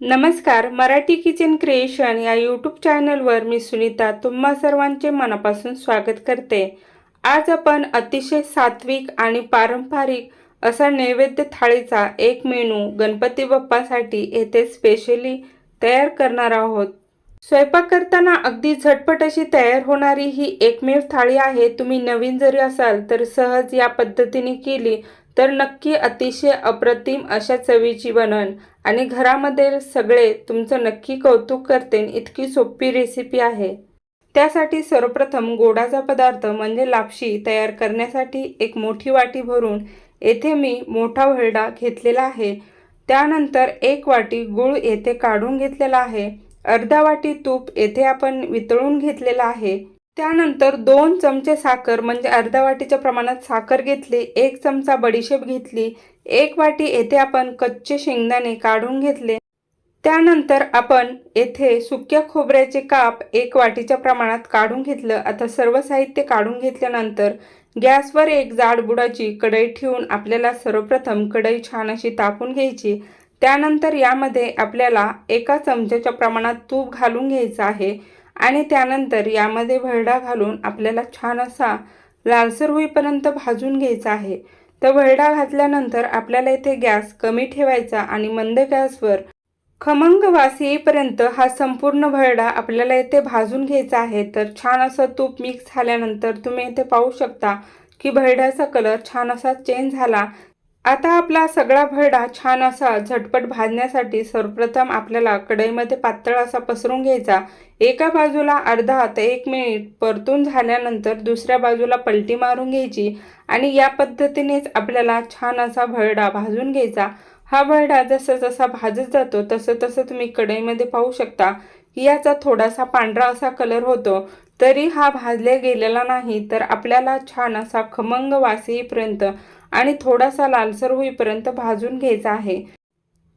नमस्कार Marathi kitchen creation या YouTube चॅनलवर मी सुनीता तुम्हा सर्वांचे मनापासून स्वागत करते. आज आपण अतिशय सात्विक आणि पारंपरिक असा नैवेद्य थाळीचा एक मेनू गणपती बाप्पासाठी येथे स्पेशली तयार करणार आहोत. स्वयंपाक करताना अगदी झटपट अशी तयार होणारी ही एकमेव थाळी आहे. तुम्ही नवीन जरी असाल तर सहज या पद्धतीने केली तर नक्की अतिशय अप्रतिम अशा चवीची बनन. आणि घरामध्ये सगळे तुमचं नक्की कौतुक करते इतकी सोपी रेसिपी आहे. त्यासाठी सर्वप्रथम गोडाचा पदार्थ म्हणजे लापशी तयार करण्यासाठी एक मोठी वाटी भरून येथे मी मोठा हळडा घेतलेला आहे. त्यानंतर एक वाटी गूळ येथे काढून घेतलेला आहे. अर्धा वाटी तूप येथे आपण वितळून घेतलेला आहे. त्यानंतर दोन चमचे साखर म्हणजे अर्धा वाटीच्या प्रमाणात साखर घेतली एक चमचा बडीशेप घेतली एक वाटी येथे आपण कच्चे शेंगदाणे काढून घेतले. त्यानंतर आपण येथे सुक्या खोबऱ्याचे काप एक वाटीच्या प्रमाणात काढून घेतलं. आता सर्व साहित्य काढून घेतल्यानंतर गॅसवर एक जाड बुडाची कढई ठेवून आपल्याला सर्वप्रथम कढई छान अशी तापून घ्यायची. त्यानंतर यामध्ये आपल्याला एका चमच्याच्या प्रमाणात तूप घालून घ्यायचं आहे. आणि त्यानंतर यामध्ये भरडा घालून आपल्याला छान असा लालसर होईपर्यंत भाजून घ्यायचा आहे. तर भरडा घातल्यानंतर आपल्याला इथे गॅस कमी ठेवायचा आणि मंद गॅसवर खमंग वास येईपर्यंत हा संपूर्ण भरडा आपल्याला इथे भाजून घ्यायचा आहे. तर छान असं तूप मिक्स झाल्यानंतर तुम्ही इथे पाहू शकता की भरड्याचा कलर छान असा चेंज झाला. आता आपला सगळा भरडा छान असा झटपट भाजण्यासाठी सर्वप्रथम आपल्याला कढईमध्ये पातळ असा पसरून घ्यायचा. एका बाजूला अर्धा ते एक मिनिट परतून झाल्यानंतर दुसऱ्या बाजूला पलटी मारून घ्यायची आणि या पद्धतीनेच आपल्याला छान असा भरडा भाजून घ्यायचा. हा भरडा जसा जसा भाजत जातो तसं तसं तुम्ही कढईमध्ये पाहू शकता. की याचा थोडासा पांढरा असा कलर होतो. तरी हा भाजले गेलेला नाही तर आपल्याला छान असा खमंग वास येईपर्यंत आणि थोडासा लालसर होईपर्यंत भाजून घ्यायचा आहे.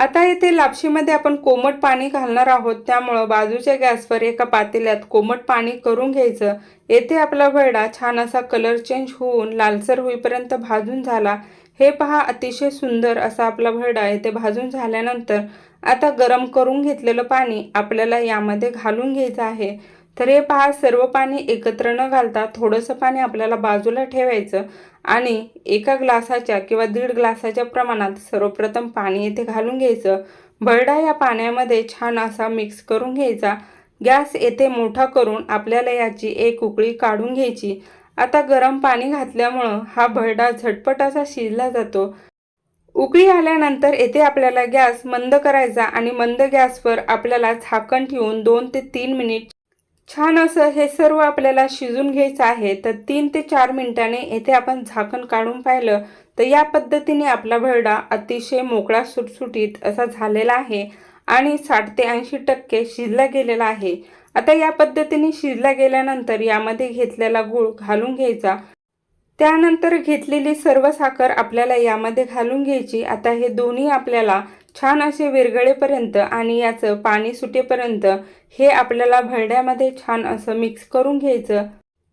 आता येथे लापशीमध्ये आपण कोमट पाणी घालणार आहोत. त्यामुळं बाजूच्या गॅसवर एका पातेल्यात कोमट पाणी करून घ्यायचं. येथे आपला भरडा छान असा कलर चेंज होऊन लालसर होईपर्यंत भाजून झाला. हे पहा अतिशय सुंदर असा आपला भरडा येथे भाजून झाल्यानंतर आता गरम करून घेतलेलं पाणी आपल्याला यामध्ये घालून घ्यायचं आहे. तर हे पहा सर्व पाणी एकत्र न घालता थोडंसं पाणी आपल्याला बाजूला ठेवायचं. आणि एका ग्लासाच्या किंवा दीड ग्लासाच्या प्रमाणात सर्वप्रथम पाणी येथे घालून घ्यायचं. भरडा या पाण्यामध्ये छान असा मिक्स करून घ्यायचा. गॅस येथे मोठा करून आपल्याला याची एक उकळी काढून घ्यायची. आता गरम पाणी घातल्यामुळं हा भरडा झटपट असा शिजला जातो. उकळी आल्यानंतर येथे आपल्याला गॅस मंद करायचा आणि मंद गॅसवर आपल्याला झाकण ठेवून दोन ते तीन मिनिट छान असं हे सर्व आपल्याला शिजून घ्यायचं आहे तर तीन ते चार मिनिटाने येथे आपण झाकण काढून पाहिलं तर या पद्धतीने आपला भरडा अतिशय मोकळा सुटसुटीत असा झालेला आहे आणि साठ ते ऐंशी टक्के शिजला गेलेला आहे. आता या पद्धतीने शिजला गेल्यानंतर यामध्ये घेतलेला गूळ घालून घ्यायचा. त्यानंतर घेतलेली सर्व साखर आपल्याला यामध्ये घालून घ्यायची. आता हे दोन्ही आपल्याला छान असे विरगळेपर्यंत आणि याचं पाणी सुटेपर्यंत हे आपल्याला भरड्यामध्ये छान असं मिक्स करून घ्यायचं.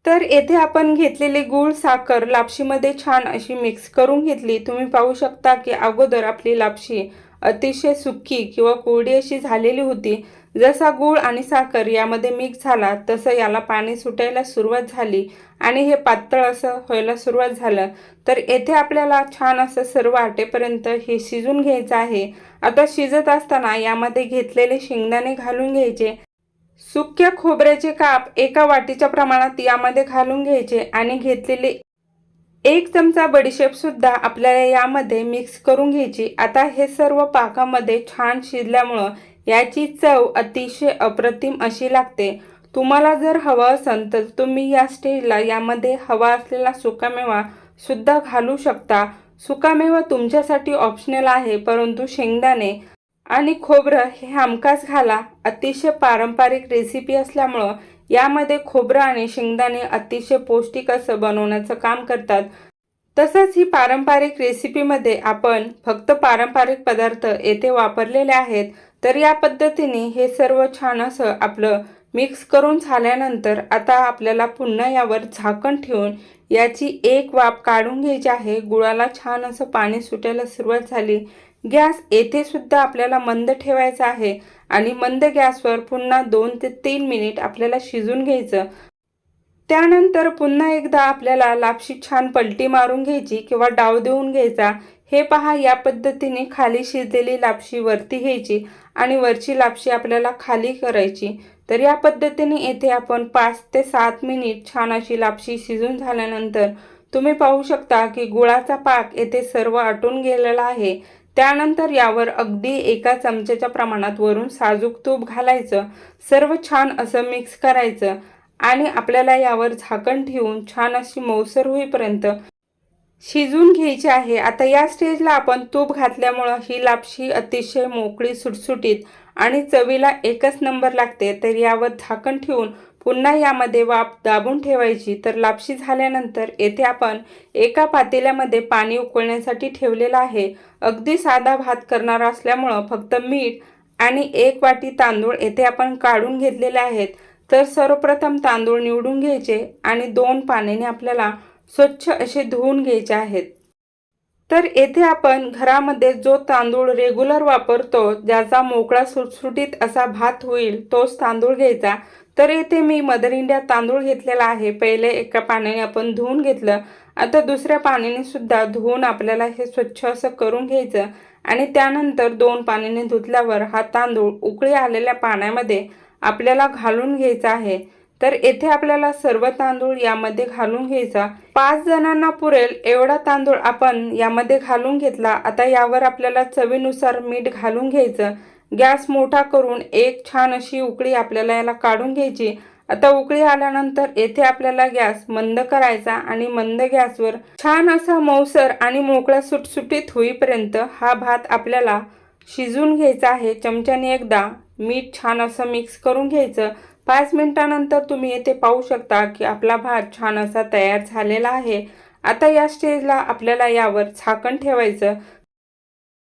तर येथे आपण घेतलेली गूळ साखर लापशीमध्ये छान अशी मिक्स करून घेतली. तुम्ही पाहू शकता की अगोदर आपली लापशी अतिशय सुक्की किंवा कोरडी अशी झालेली होती. जसा गूळ आणि साखर यामध्ये मिक्स झाला तसं याला पाणी सुटायला सुरुवात झाली. आणि हे पातळ असं व्हायला सुरुवात झालं. तर येथे आपल्याला छान असं सर्व आटेपर्यंत हे शिजून घ्यायचं आहे. आता शिजत असताना यामध्ये घेतलेले शेंगदाणे घालून घ्यायचे. सुक्या खोबऱ्याचे काप एका वाटीच्या प्रमाणात यामध्ये घालून घ्यायचे आणि घेतलेले एक चमचा बडीशेपसुद्धा आपल्याला यामध्ये मिक्स करून घ्यायची. आता हे सर्व पाकामध्ये छान शिजल्यामुळं याची चव अतिशय अप्रतिम अशी लागते. तुम्हाला जर हवं असेल तर तुम्ही या स्टेजला यामध्ये हवा असलेला सुकामेवा सुद्धा घालू शकता. सुकामेवा तुमच्यासाठी ऑप्शनल आहे परंतु शेंगदाणे आणि खोबरं हे हमखास घाला. अतिशय पारंपरिक रेसिपी असल्यामुळं यामध्ये खोबरं आणि शेंगदाणे अतिशय पौष्टिक असं बनवण्याचं काम करतात. तसंच ही पारंपरिक रेसिपीमध्ये आपण फक्त पारंपरिक पदार्थ येथे वापरलेले आहेत. तर या पद्धतीने हे सर्व छान असं आपलं मिक्स करून झाल्यानंतर आता आपल्याला पुन्हा यावर झाकण ठेवून याची एक वाफ काढून घ्यायची आहे. गुळाला छान असं पाणी सुटायला सुरुवात झाली. गॅस येथे सुद्धा आपल्याला मंद ठेवायचा आहे आणि मंद गॅसवर पुन्हा दोन ते तीन मिनिट आपल्याला शिजून घ्यायचं. त्यानंतर पुन्हा एकदा आपल्याला लापशी छान पलटी मारून घ्यायची किंवा डाव देऊन घ्यायचा. हे पहा या पद्धतीने खाली शिजलेली लापशी वरती घ्यायची आणि वरची लापशी आपल्याला खाली करायची. तर या पद्धतीने येथे आपण पाच ते सात मिनिट छान अशी लापशी शिजून झाल्यानंतर तुम्ही पाहू शकता की गुळाचा पाक येथे सर्व आटून गेलेला आहे. त्यानंतर यावर अगदी एका चमच्याच्या प्रमाणात वरून साजूक तूप घालायचं सर्व छान असं मिक्स करायचं आणि आपल्याला यावर झाकण ठेवून छान अशी मौसर होईपर्यंत शिजून घ्यायची आहे. आता या स्टेजला आपण तूप घातल्यामुळं ही लापशी अतिशय मोकळी सुटसुटीत आणि चवीला एकच नंबर लागते. तर यावर झाकण ठेवून पुन्हा यामध्ये वाफ दाबून ठेवायची. तर लापशी झाल्यानंतर येथे आपण एका पातेल्यामध्ये पाणी उकळण्यासाठी ठेवलेलं आहे. अगदी साधा भात करणार असल्यामुळं फक्त मीठ आणि एक वाटी तांदूळ येथे आपण काढून घेतलेले आहेत. तर सर्वप्रथम तांदूळ निवडून घ्यायचे आणि दोन पाण्याने आपल्याला स्वच्छ असे धुवून घ्यायचे आहेत. तर येथे आपण घरामध्ये जो तांदूळ रेग्युलर वापरतो ज्याचा मोकळा सुटसुटीत असा भात होईल तोच तांदूळ घ्यायचा. तर येथे मी मदर इंडिया तांदूळ घेतलेला आहे. पहिले एका पाण्याने आपण धुवून घेतलं. आता दुसऱ्या पाण्याने सुद्धा धुवून आपल्याला हे स्वच्छ असं करून घ्यायचं. आणि त्यानंतर दोन पाण्याने धुतल्यावर हा तांदूळ उकळी आलेल्या पाण्यामध्ये आपल्याला घालून घ्यायचा आहे. तर येथे आपल्याला सर्व तांदूळ यामध्ये घालून घ्यायचा. पाच जणांना पुरेल एवढा तांदूळ आपण यामध्ये घालून घेतला. आता यावर आपल्याला चवीनुसार मीठ घालून घ्यायचं. गॅस मोठा करून एक छान अशी उकळी आपल्याला याला काढून घ्यायची. आता उकळी आल्यानंतर येथे आपल्याला गॅस मंद करायचा आणि मंद गॅसवर छान असा मौसर आणि मोकळा सुटसुटीत होईपर्यंत हा भात आपल्याला शिजून घ्यायचा आहे. चमच्याने एकदा मीठ छान असं मिक्स करून घ्यायचं. पाच मिनिटानंतर तुम्ही येथे पाहू शकता की आपला भात छान असा तयार झालेला आहे. आता या स्टेजला आपल्याला यावर झाकण ठेवायचं.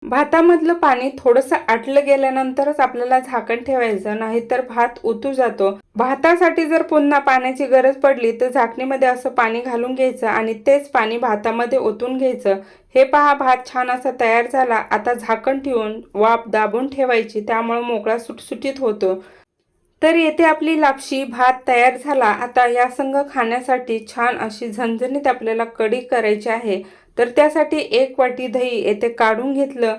भातामधलं पाणी थोडंसं आटलं गेल्यानंतरच आपल्याला झाकण ठेवायचं नाहीतर भात उतू जातो. भातासाठी जर पुन्हा पाण्याची गरज पडली तर झाकणीमध्ये असं पाणी घालून घ्यायचं आणि तेच पाणी भातामध्ये ओतून घ्यायचं. हे पहा भात छान असा तयार झाला. आता झाकण ठेवून वाफ दाबून ठेवायची त्यामुळे मोकळा सुटसुटीत होतो. तर येथे आपली लापशी भात तयार झाला. आता या संघ खाण्यासाठी छान अशी झणझणीत आपल्याला कढी करायची आहे. तर त्यासाठी एक वाटी दही येथे काढून घेतलं.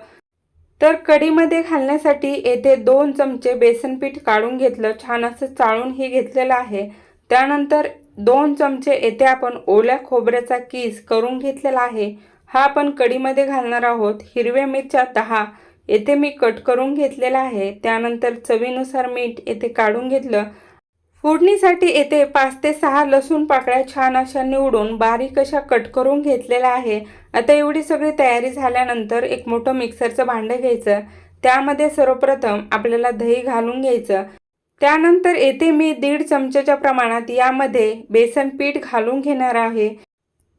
तर कढीमध्ये घालण्यासाठी येथे दोन चमचे बेसन पीठ काढून घेतलं. छान असं चाळूनही घेतलेलं आहे. त्यानंतर दोन चमचे येथे आपण ओल्या खोबऱ्याचा किस करून घेतलेला आहे. हा आपण कढीमध्ये घालणार आहोत. हिरव्या मिरच्या दहा येथे मी कट करून घेतलेला आहे. त्यानंतर चवीनुसार मीठ येथे काढून घेतलं. फोडणीसाठी येथे पाच ते सहा लसूण पाकळ्या छान अशा निवडून बारीक अशा कट करून घेतलेल्या आहे. आता एवढी सगळी तयारी झाल्यानंतर एक मोठं मिक्सरचं भांडं घ्यायचं. त्यामध्ये सर्वप्रथम आपल्याला दही घालून घ्यायचं. त्यानंतर येथे मी दीड चमच्याच्या प्रमाणात यामध्ये बेसन पीठ घालून घेणार आहे.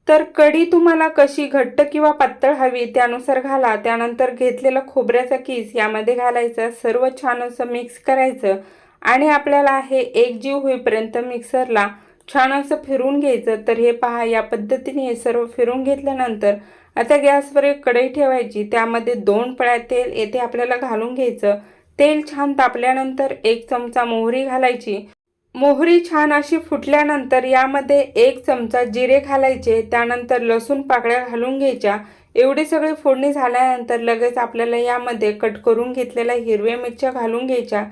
तर कढी तुम्हाला कशी घट्ट किंवा पातळ हवी त्यानुसार घाला. त्यानंतर घेतलेलं खोबऱ्याचा किस यामध्ये घालायचं. सर्व छान असं मिक्स करायचं. आणि आपल्याला हे एकजीव होईपर्यंत मिक्सरला छान असं फिरून घ्यायचं. तर हे पहा या पद्धतीने हे सर्व फिरून घेतल्यानंतर आता गॅसवर एक कढई ठेवायची. त्यामध्ये दोन पळ्या तेल येथे आपल्याला घालून घ्यायचं. तेल छान तापल्यानंतर एक चमचा मोहरी घालायची. मोहरी छान अशी फुटल्यानंतर यामध्ये एक चमचा जिरे घालायचे त्यानंतर लसूण पाकळ्या घालून घ्यायच्या. एवढी सगळी फोडणी झाल्यानंतर लगेच आपल्याला यामध्ये कट करून घेतलेल्या हिरव्या मिरच्या घालून घ्यायच्या.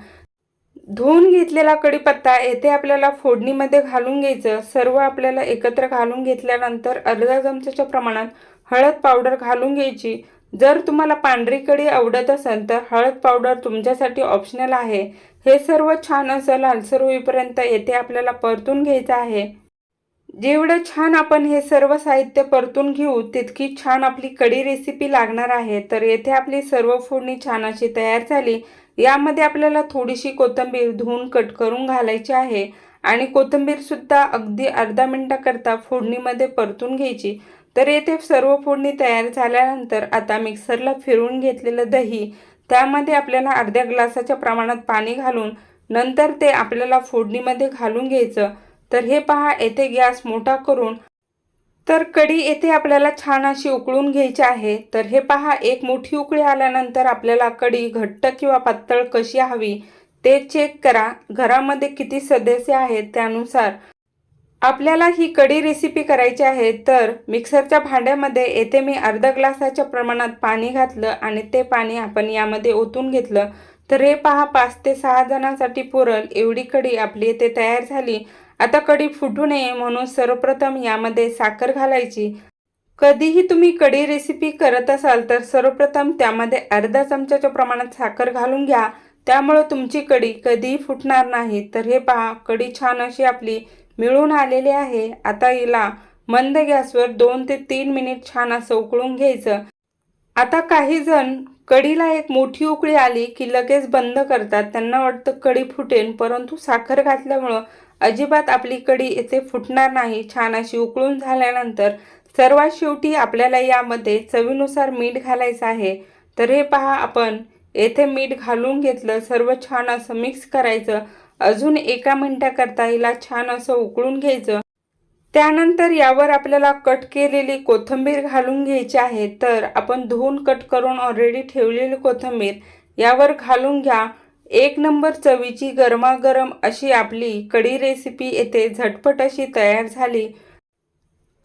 धुवून घेतलेला कढीपत्ता येथे आपल्याला फोडणीमध्ये घालून घ्यायचं. सर्व आपल्याला एकत्र घालून घेतल्यानंतर अर्धा चमच्याच्या प्रमाणात हळद पावडर घालून घ्यायची. जर तुम्हाला पांढरी कढी आवडत असेल तर हळद पावडर तुमच्यासाठी ऑप्शनल आहे. हे सर्व छान असं लालसर होईपर्यंत येथे आपल्याला परतून घ्यायचं आहे. जेवढं छान आपण हे सर्व साहित्य परतून घेऊ तितकी छान आपली कढी रेसिपी लागणार आहे. तर येथे आपली सर्व फोडणी छान अशी तयार झाली. यामध्ये आपल्याला थोडीशी कोथिंबीर धुवून कट करून घालायची आहे. आणि कोथिंबीरसुद्धा अगदी अर्धा मिनटाकरता फोडणीमध्ये परतून घ्यायची. तर येथे सर्व फोडणी तयार झाल्यानंतर आता मिक्सरला फिरून घेतलेलं दही त्यामध्ये आपल्याला अर्ध्या ग्लासाच्या प्रमाणात पाणी घालून नंतर ते आपल्याला फोडणीमध्ये घालून घ्यायचं. तर हे पहा येथे गॅस मोठा करून तर कढी येथे आपल्याला छान अशी उकळून घ्यायची आहे. तर हे पहा एक मोठी उकळी आल्यानंतर आपल्याला कढी घट्ट किंवा पातळ कशी हवी ते चेक करा. घरामध्ये किती सदस्य आहेत त्यानुसार आपल्याला ही कढी रेसिपी करायची आहे तर मिक्सरच्या भांड्यामध्ये येथे मी अर्धा ग्लासाच्या प्रमाणात पाणी घातलं आणि ते पाणी आपण यामध्ये ओतून घेतलं. तर हे पहा पाच ते सहा जणांसाठी पुरल एवढी कढी आपली येथे तयार झाली. आता कढी फुटू नये म्हणून सर्वप्रथम यामध्ये साखर घालायची. कधीही तुम्ही कढी रेसिपी करत असाल तर सर्वप्रथम त्यामध्ये अर्धा चमच्याच्या प्रमाणात साखर घालून घ्या. त्यामुळं तुमची कढी कधीही फुटणार नाही. तर हे पहा कढी छान अशी आपली मिळून आलेले आहे. आता हिला मंद गॅसवर दोन ते तीन मिनिट छान असं उकळून घ्यायचं. आता काही जण कढीला एक मोठी उकळी आली की लगेच बंद करतात. त्यांना वाटतं कढी फुटेल परंतु साखर घातल्यामुळं अजिबात आपली कढी येथे फुटणार नाही. छान अशी उकळून झाल्यानंतर सर्वात शेवटी आपल्याला यामध्ये चवीनुसार मीठ घालायचं आहे. तर हे पहा आपण येथे मीठ घालून घेतलं. सर्व छान असं मिक्स करायचं. अजून एका मिनटाकरता हिला छान असं उकळून घ्यायचं. त्यानंतर यावर आपल्याला कट केलेली कोथिंबीर घालून घ्यायची आहे. तर आपण धुवून कट करून ऑलरेडी ठेवलेली कोथिंबीर यावर घालून घ्या. एक नंबर चवीची गरमागरम अशी आपली कढी रेसिपी येथे झटपट अशी तयार झाली.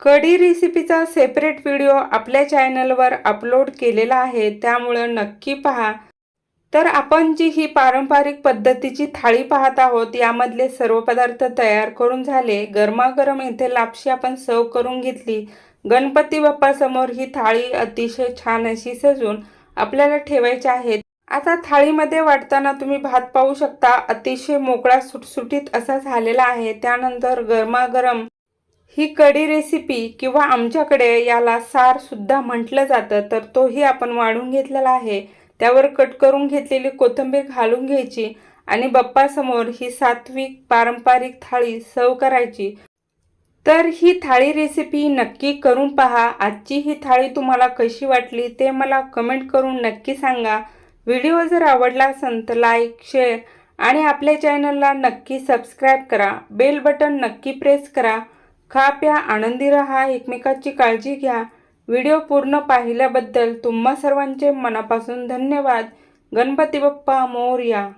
कढी रेसिपीचा सेपरेट व्हिडिओ आपल्या चॅनलवर अपलोड केलेला आहे. त्यामुळं नक्की पहा. तर आपण जी ही पारंपरिक पद्धतीची थाळी पाहत आहोत यामधले सर्व पदार्थ तयार करून झाले. गरमागरम येथे लापशी आपण सर्व करून घेतली. गणपती बाप्पासमोर ही थाळी अतिशय छान अशी सजून आपल्याला ठेवायची आहेत आता थाळीमध्ये वाटताना तुम्ही भात पाहू शकता अतिशय मोकळा सुटसुटीत असा झालेला आहे. त्यानंतर गरमागरम ही कढी रेसिपी किंवा आमच्याकडे याला सार सुद्धा म्हटलं जातं तर तोही आपण वाढून घेतलेला आहे. त्यावर कट करून घेतलेली कोथिंबीर घालून घ्यायची आणि बाप्पासमोर ही सात्विक पारंपरिक थाळी सर्व करायची. तर ही थाळी रेसिपी नक्की करून पहा. आजची ही थाळी तुम्हाला कशी वाटली ते मला कमेंट करून नक्की सांगा. व्हिडिओ जर आवडला असेल तर लाईक शेअर आणि आपल्या चॅनलला नक्की सबस्क्राईब करा. बेल बटन नक्की प्रेस करा. खा प्या आनंदी रहा एकमेकाची काळजी घ्या. व्हिडिओ पूर्ण पाहिल्याबद्दल तुम्हा सर्वांचे मनापासून धन्यवाद. गणपती बाप्पा मोर्या.